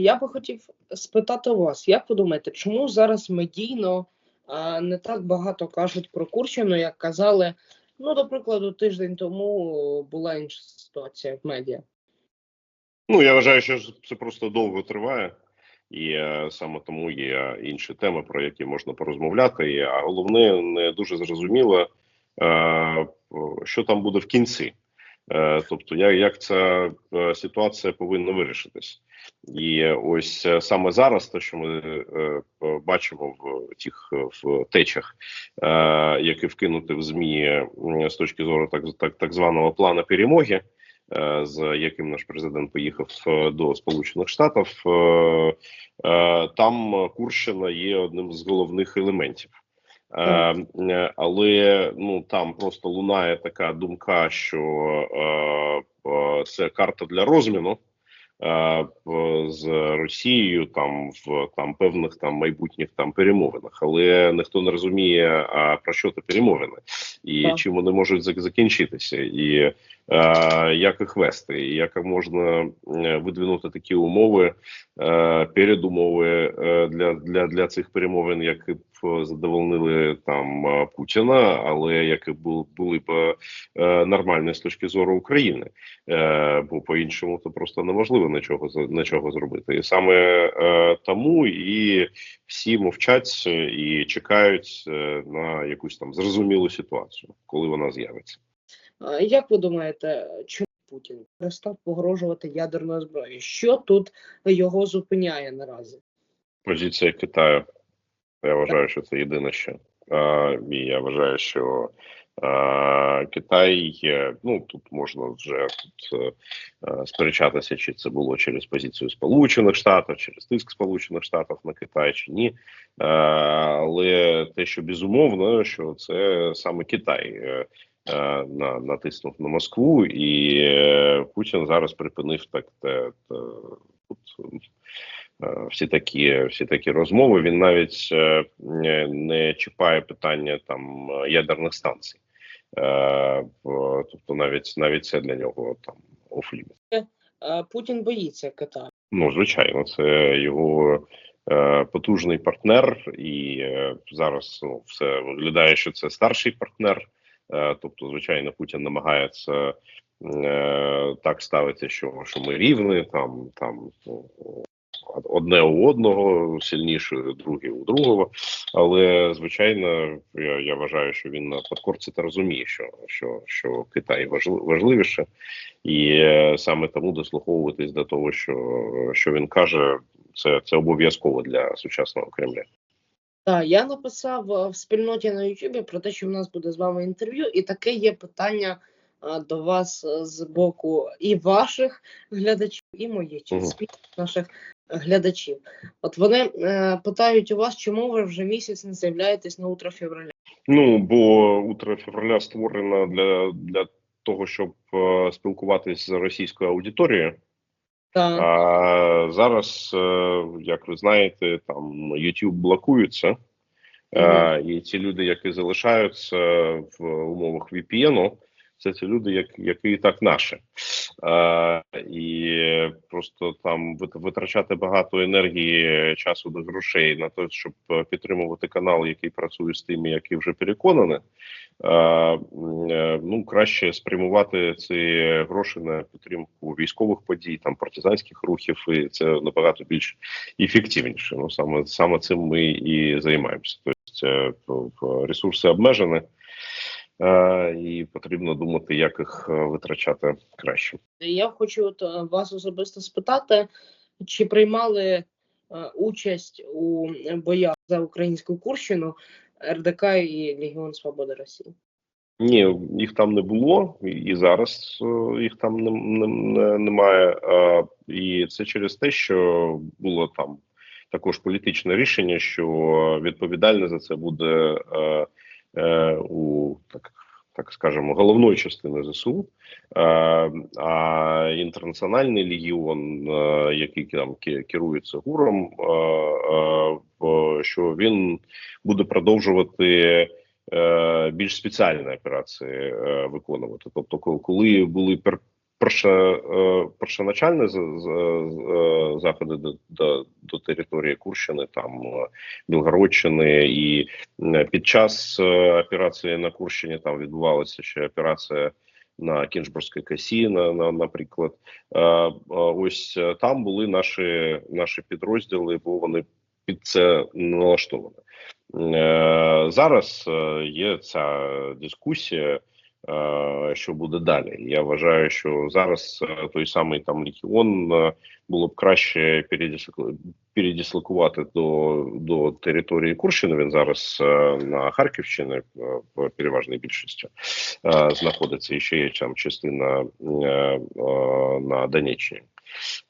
я би хотів спитати вас, як ви думаєте, чому зараз медійно а, не так багато кажуть про Курщину, як казали, ну, до прикладу, тиждень тому була інша ситуація в медіа. Ну я вважаю, що це просто довго триває, і е, саме тому є інші теми, про які можна порозмовляти. І, А головне, не дуже зрозуміло, е, що там буде в кінці. Е, тобто, як, ця е, ситуація повинна вирішитись, і ось е, саме зараз, те, що ми бачимо в тих течах, які вкинути в змі з точки зору так, так, так званого плану перемоги. З яким наш президент поїхав до Сполучених Штатів, там Курщина є одним з головних елементів. Е, е, але ну там просто лунає така думка, що е, це карта для розміну е, з Росією, там в там певних там майбутніх там перемовинах, але ніхто не розуміє, а про що це перемовини і Так. чим вони можуть закінчитися, і е, як їх вести, і як можна видвинути такі умови, е, передумови для, для, для цих перемовин, які б задовольнили там е, Путіна, але які бу- були б е, нормальні з точки зору України, е, бо по-іншому то просто неможливо нічого за- нічого зробити. І саме тому і всі мовчать і чекають на якусь там зрозумілу ситуацію, коли вона з'явиться. Як ви думаєте, чому Путін перестав погрожувати ядерною зброєю? Що тут його зупиняє наразі? Позиція Китаю. Я вважаю, що це єдине що. І я вважаю, що Китай, е, ну тут можна вже тут сперечатися, чи це було через позицію Сполучених Штатів, через тиск Сполучених Штатів на Китай чи ні. Але те, що безумовно, що це саме Китай. е, е, На натиснув на Москву, і е, Путін зараз припинив так те, тут всі такі всі такі розмови. Він навіть е, не- чіпає питання там е, ядерних станцій. Е, тобто, навіть навіть це для нього там офліміт. Путін боїться Китаю. Ну звичайно, це його. е, Потужний партнер, і е, зараз ну, все виглядає, що це старший партнер. Е, Тобто, звичайно, Путін намагається е, так ставити, що, що ми рівні, там там ну, одне у одного сильніше, друге у другого. Але звичайно, я, я вважаю, що він на подкорці та розуміє, що, що, що Китай важли- важливіше, і е, саме тому дослуховуватись до того, що, що він каже, це, це обов'язково для сучасного Кремля. Так, я написав е, в спільноті на Ютубі про те, що в нас буде з вами інтерв'ю, і таке є питання а, до вас е, з боку і ваших глядачів, і моїх Мгм. наших глядачів. От вони е, питають у вас, чому ви вже місяць не з'являєтесь на утро февраля? Ну бо утро февраля створено для, для того, щоб е, спілкуватись з російською аудиторією. Так, А зараз, е, як ви знаєте, там YouTube блокується, е, і ті люди, які залишаються в умовах VPN, це ті люди, як, які і так наші. Е, і просто там витрачати багато енергії, часу до грошей на те, щоб підтримувати канал, який працює з тими, які вже переконані. Е, е, ну краще спрямувати ці гроші на підтримку військових подій, там партизанських рухів, і це набагато більш ефективніше. Ну саме саме цим ми і займаємося. Тобто е, ресурси обмежені, і потрібно думати, як їх е, витрачати краще. я хочу от е, вас особисто спитати, чи приймали е, участь у боях за українську Курщину РДК і Легіон Свободи Росії? Ні, їх там не було, і- зараз е, їх там не, не, не- немає. Е, і це через те, що було там також політичне рішення, що відповідальне за це буде е, е, у так, так скажемо головної частини ЗСУ. Е, а інтернаціональний легіон, е, який там ке- керується гуром, е, е, що він буде продовжувати е, більш спеціальні операції е, виконувати. Тобто, коли були пер, перше, е, з, з, з, е, заходи до, до, до території Курщини, там е, Білгородщини, і е, під час е, операції на Курщині там відбувалася ще операція на Кінжбурзькій косі, на, на, наприклад. Е, е, ось е, там були наші, наші підрозділи, бо вони під це налаштовані. Е, Зараз е, є ця дискусія, е, що буде далі. Я вважаю, що зараз е, той самий там легіон е, було б краще передислоку- передислокувати до, до території Курщини. Він зараз е, на Харківщині е, в переважній більшості е, знаходиться і ще є там частина е, е, на Донеччині.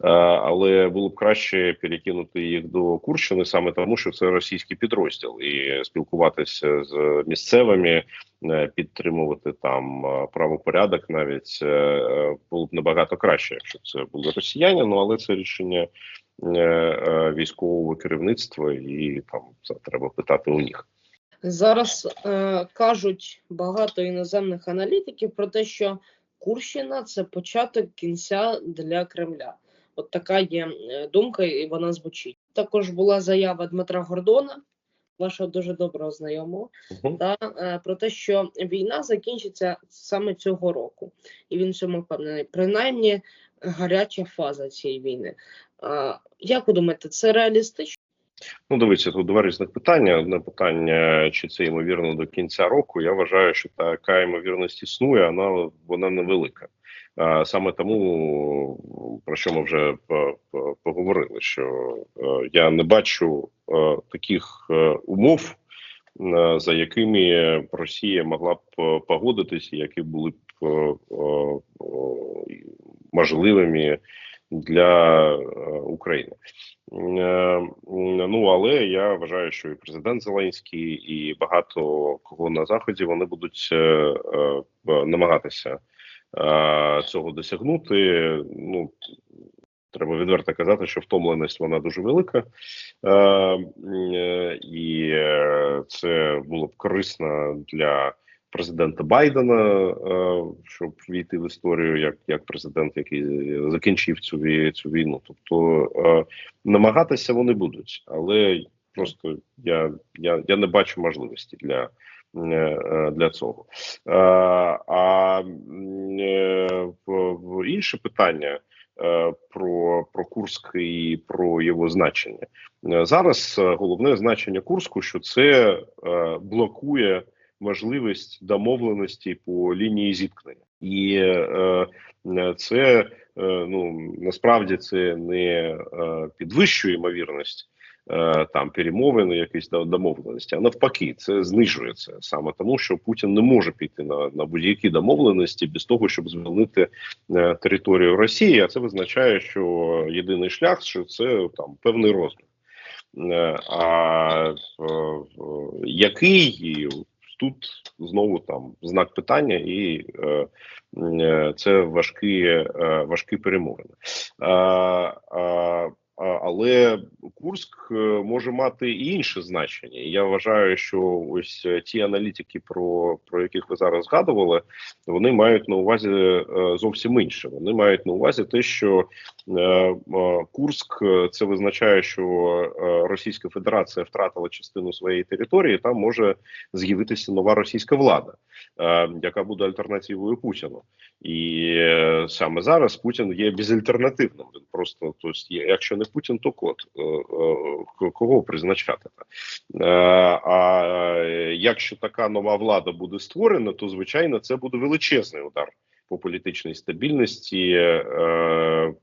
Е, але було б краще перекинути їх до Курщини саме тому, що це російський підрозділ, і спілкуватися з місцевими, е, підтримувати там е, правопорядок, навіть було б набагато краще, якщо це були росіяни. Ну але це рішення військового керівництва, і там це треба питати у них. Зараз е, кажуть багато іноземних аналітиків про те, що Курщина це початок кінця для Кремля. От така є думка, і вона звучить. Також була заява Дмитра Гордона, вашого дуже доброго знайомого, Мгм. та е, про те, що війна закінчиться саме цього року, і він в цьому впевнений. Принаймні гаряча фаза цієї війни. Як ви думаєте, це реалістично? Ну, дивіться, тут два різних питання. Одне питання, чи це ймовірно до кінця року. Я вважаю, що така ймовірність існує, вона вона невелика. Саме тому про що ми вже по- по- поговорили, що е, я не бачу е, таких е, умов, за якими Росія могла б погодитися, які були б можливими для е, України. Е, Ну але я вважаю, що і президент Зеленський, і багато кого на заході вони будуть е, намагатися цього досягнути. Ну треба відверто казати, що втомленість вона дуже велика, і це було б корисно для президента Байдена, е, щоб війти в історію як, як президент, який закінчив цю цю війну. Тобто е, намагатися вони будуть, але просто я, я, я не бачу можливості для. е, Для цього а інше питання про, про Курськ і про його значення зараз. Головне значення Курську, що це блокує можливість домовленості по лінії зіткнення, і е, це е, ну насправді це не е, підвищує ймовірність. е, Там перемовини, якісь до- домовленості, а навпаки, це знижує це саме тому, що Путін не може піти на, на будь-які домовленості без того, щоб звільнити е, територію Росії. А це визначає, що єдиний шлях, що це там певний розмір. Е, А е, який тут знову там знак питання, і е, е, це важкі, е, важкі перемовини. Е, а, але Курськ е, може мати і інше значення. Я вважаю, що ось е, ті аналітики, про, про яких ви зараз згадували, вони мають на увазі е, зовсім інше. Вони мають на увазі те, що Курськ це визначає, що Російська Федерація втратила частину своєї території. Там може з'явитися нова російська влада, яка буде альтернативою Путіну. І саме зараз Путін є безальтернативним. Він просто тобто, якщо не Путін, то кот Е, е, кого призначати? Е, А якщо така нова влада буде створена, то звичайно це буде величезний удар по політичній стабільності е,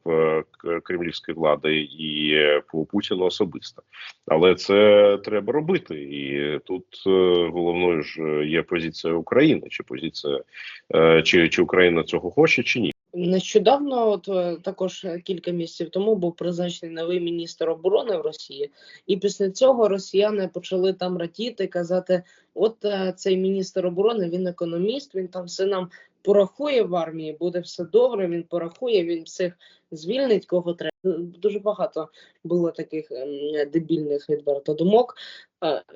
кремлівської влади і по Путіну особисто. Але це треба робити, і тут е, головною ж є позиція України, чи позиція е, чи, чи Україна цього хоче, чи ні. Нещодавно, от е, також е, кілька місяців тому, був призначений новий міністр оборони в Росії, і після цього росіяни почали там радіти, казати: от е, цей міністр оборони, він економіст, він там все нам порахує в армії, буде все добре. Він порахує, він всіх звільнить, кого треба. Дуже багато було таких ем, дебільних відверто думок.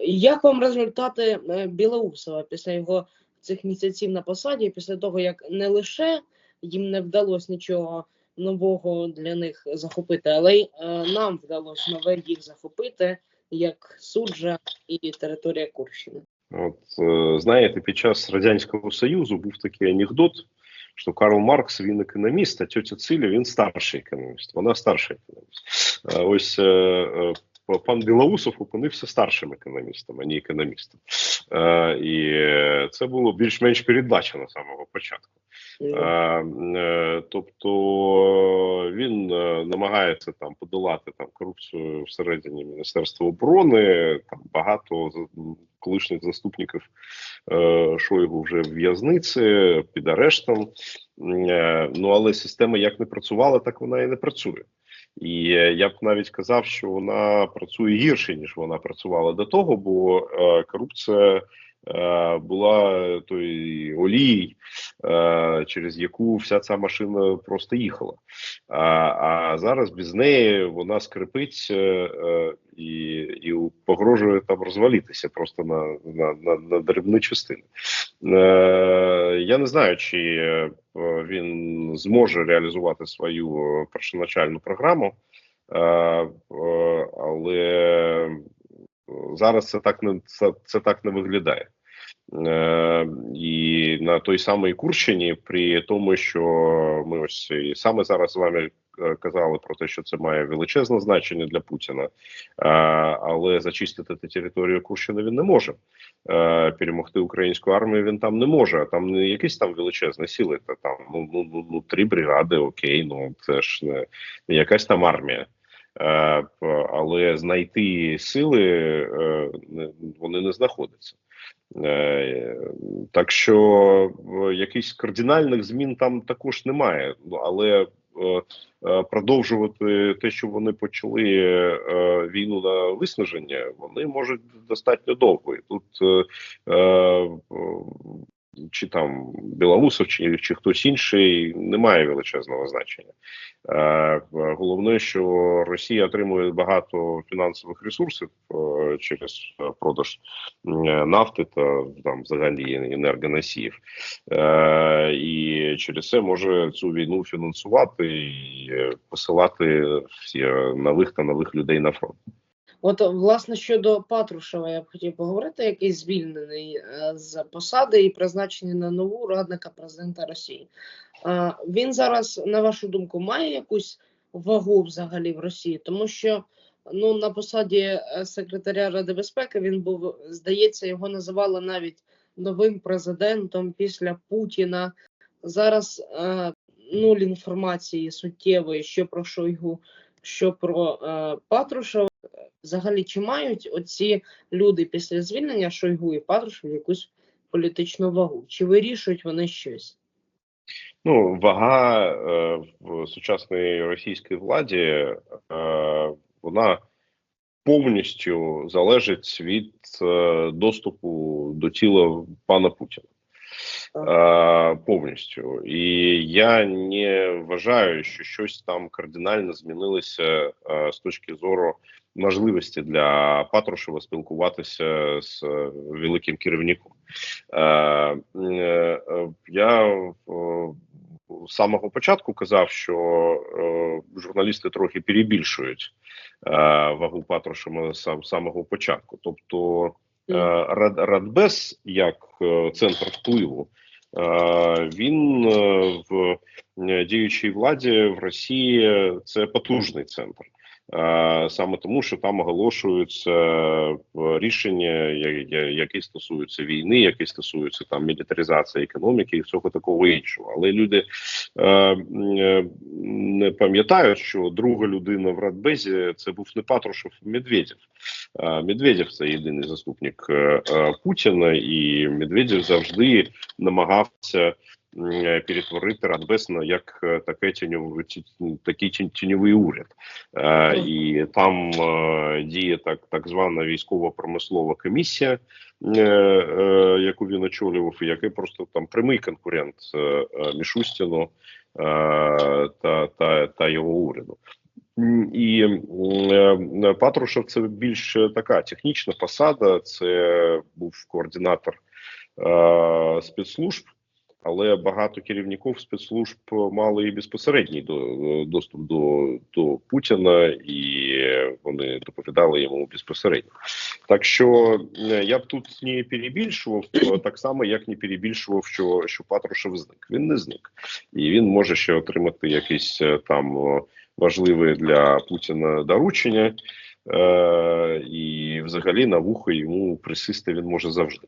Як вам результати Білоусова після його цих місяців на посаді, після того як не лише їм не вдалося нічого нового для них захопити, але й е, нам вдалося нове їх захопити, як суджа і територія Курщини. От е, знаєте, під час радянського союзу був такий анекдот, що Карл Маркс він економіст, а тетя Циля він старший економіст. Вона старший економіст. Ось е, е, пан Білоусов опинився старшим економістом, а не економістом. Е, і це було більш-менш передбачено з самого початку. Е, е, тобто він намагається там подолати там корупцію всередині Міністерства оборони. Там багато колишніх заступників Шойгу вже в в'язниці під арештом. Ну але система як не працювала, так вона і не працює. І е, я б навіть казав, що вона працює гірше ніж вона працювала до того, бо е, корупція е, була той олій, е, через яку вся ця машина просто їхала. А, а зараз без неї вона скрипить е, е, і, і погрожує там розвалитися просто на, на, на, на дрібні частини. Е, я не знаю, чи е, він зможе реалізувати свою е, першоначальну програму, е, е, але зараз це так не це, це так не виглядає. Е, і на той самій Курщині, при тому, що ми ось і саме зараз з вами е, казали про те, що це має величезне значення для Путіна, е, але зачистити територію Курщини він не може. Е, перемогти українську армію він там не може. Там не якісь там величезні сили, та там ну, ну, ну, ну три бригади, окей, ну це ж не, не якась там армія. Е, але знайти сили е, вони не знаходяться. Е, Так що е, якихось кардинальних змін там також немає. Ну, Але е, е, продовжувати те, що вони почали е, війну на виснаження, вони можуть достатньо довго. І тут е, е, чи там Білоусов, чи, чи хтось інший, немає величезного значення. Е, Головне, що Росія отримує багато фінансових ресурсів е, через продаж е, нафти та там взагалі енергоносіїв, е, і через це може цю війну фінансувати і е, посилати всі е, нових та нових людей на фронт. От, власне, щодо Патрушева, я б хотів поговорити, який звільнений е, з посади і призначений на нову радника президента Росії. Е, Він зараз, на вашу думку, має якусь вагу взагалі в Росії, тому що ну на посаді е, секретаря Ради безпеки він був, здається, його називали навіть новим президентом після Путіна. Зараз нуль інформації суттєвої, що про Шойгу, що про Патрушева. Взагалі, чи мають оці люди після звільнення Шойгу і Патрушев якусь політичну вагу? Чи вирішують вони щось? Ну, вага е, в сучасній російській владі е, вона повністю залежить від е, доступу до тіла пана Путіна. Е, повністю. І я не вважаю, що щось там кардинально змінилося з точки зору можливості для Патрушева спілкуватися з великим керівником. Е, е, е, я з самого початку казав, що е, журналісти трохи перебільшують е, вагу Патрушева сам- самого початку. Тобто Радбез як е, центр впливу. е, Він е, в е, діючій владі в Росії це потужний центр. Е, Саме тому, що там оголошуються е, рішення, які стосуються війни, які стосуються там мілітаризації економіки і всього такого іншого. Але люди е, не пам'ятають, що друга людина в Радбезі це був не Патрушев, Медведєв. Медведєв це єдиний заступник Путіна, і Медведєв завжди намагався перетворити Радбез на як е, таке тіньове такий тіньовий уряд. Е, І там е, діє так, так звана військово-промислова комісія, е, е, яку він очолював, і який просто там прямий конкурент е, е, Мішустіну е, та, та, та його уряду. І е, Патрушев це більш така технічна посада. Це був координатор е, спецслужб але багато керівників спецслужб мали і безпосередній до, доступ до, до Путіна, і вони доповідали йому безпосередньо. Так що е, я б тут не перебільшував, е, так само як не перебільшував, що, що Патрушев зник. Він не зник, і він може ще отримати якісь е, там е, важливе для Путіна доручення. Е, і взагалі на вухо йому присісти він може завжди.